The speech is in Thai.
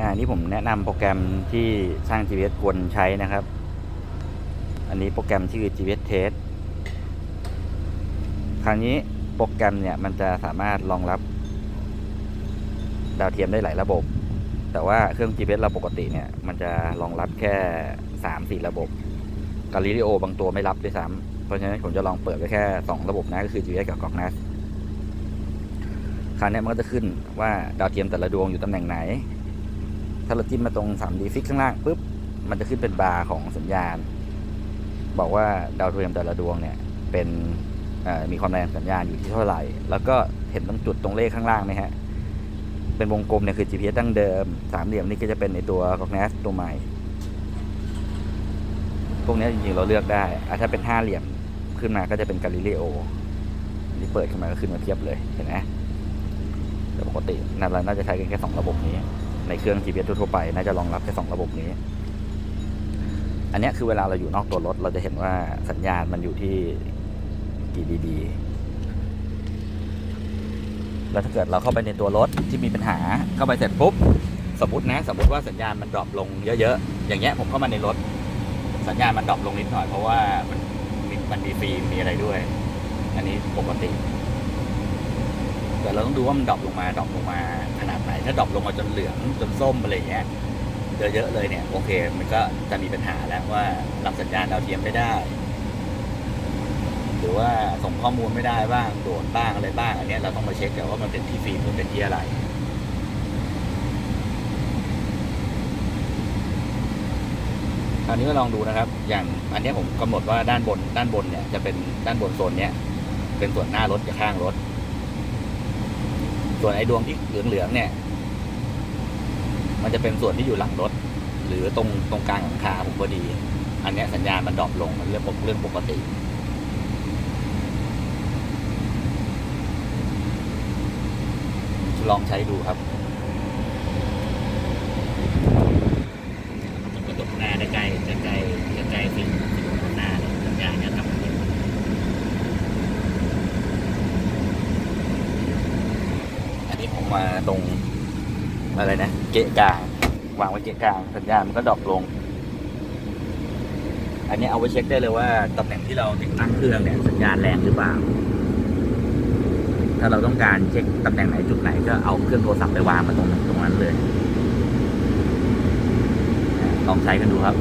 อ่านี่ผมแนะนำโปรแกรมที่ช่าง GPS ควรใช้นะครับ อันนี้โปรแกรมชื่อ GPS Test คราวนี้โปรแกรมเนี่ยมันจะสามารถรองรับ ดาวเทียมได้หลายระบบ แต่ว่าเครื่อง GPS เราปกติเนี่ยมันจะรองรับแค่สามสี่ระบบกาลิเลโอบางตัวไม่รับด้วยซ้ำเพราะฉะนั้นผมจะลองเปิดไว้แค่สองระบบนะก็คือ GPS กับกอกนัสคราวนี้มันก็จะขึ้นว่าดาวเทียมแต่ละดวงอยู่ตำแหน่งไหน ถ้าเราจิ้มมาตรง 3D ฟิกข้างล่างปุ๊บ มันจะขึ้นเป็นบาร์ของสัญญาณ บอกว่าดาวเทียมแต่ละดวงเนี่ย เป็นมีความแรงสัญญาณอยู่ที่เท่าไหร่ แล้วก็เห็นตรงจุดตรงเลขข้างล่างไหมฮะ เป็นวงกลมเนี่ยคือ GPS ดั้งเดิม สามเหลี่ยมนี่ก็จะเป็นในตัว c o g n a s ตัวใหม่ พวกนี้ยจริงๆเราเลือกได้ ถ้าเป็นห้าเหลี่ยมขึ้นมาก็จะเป็น Galileo นี่เปิดขึ้นมาก็ขึ้นมาเทียบเลย เห็นไหมแต่ปกติน่าเราน่าจะใช้กันแค่สองระบบนี้ ในเครื่อง GPS ทั่วไปน่าจะรองรับแค่สองระบบนี้ อันนี้คือเวลาเราอยู่นอกตัวรถ เราจะเห็นว่าสัญญาณมันอยู่ที่กี่ dB แล้วถ้าเกิดเราเข้าไปในตัวรถที่มีปัญหาเข้าไปเสร็จปุ๊บสมมตินะสมมติว่าสัญญาณมันดรอปลงเยอะๆ อย่างเงี้ยผมเข้ามาในรถ สัญญาณมันดรอปลงนิดหน่อยเพราะว่ามันมีมันมีฟิล์มมีอะไรด้วย อันนี้ปกติ แต่เราต้องดูว่ามันดรอปลงมาดรอปลงมาขนาดไหน ถ้าดรอปลงมาจนเหลืองจนส้มอะไรอย่างเงี้ยเยอะๆเลยเนี่ยโอเค มันก็จะมีปัญหาแล้วว่ารับสัญญาณดาวเทียมไม่ได้ หรือว่าส่งข้อมูลไม่ได้บ้างโดดบ้างอะไรบ้างอันนี้เราต้องมาเช็คกันว่ามันเป็นที่ฟิล์มหรือเป็นที่อะไรคราวนี้ก็ลองดูนะครับ อย่างอันนี้ผมกำหนดว่าด้านบนด้านบนเนี่ยจะเป็นด้านบนโซนเนี้ยเป็นส่วนหน้ารถกับข้างรถ ส่วนไอ้ดวงที่เหลืองๆเนี่ย มันจะเป็นส่วนที่อยู่หลังรถ หรือตรงตรงกลางหลังคาผมพอดี อันเนี้ยสัญญาณมันดรอปลงมันเรื่องปกเรื่องปกติลองใช้ดูครับกระจกหน้าใกล้ใกล้ใกล้ใกล้ฟิล์มหน้าเลยสัญญาณจะทำอันนี้ผ มาตรงอะไรนะ เกะกลางวางไว้เกะกลางสัญญาณมันก็ดรอปลง อันนี้เอาไว้เช็คได้เลยว่าตำแหน่งที่เราติดตั้งเครื่องเนี่ยสัญญาณแรงหรือเปล่า ถ้าเราต้องการเช็คตำแหน่งไหนจุดไหนก็เอาเครื่องโทรศัพท์ไปวางมาตรงตรงนั้นเลยลองใช้กันดูครับ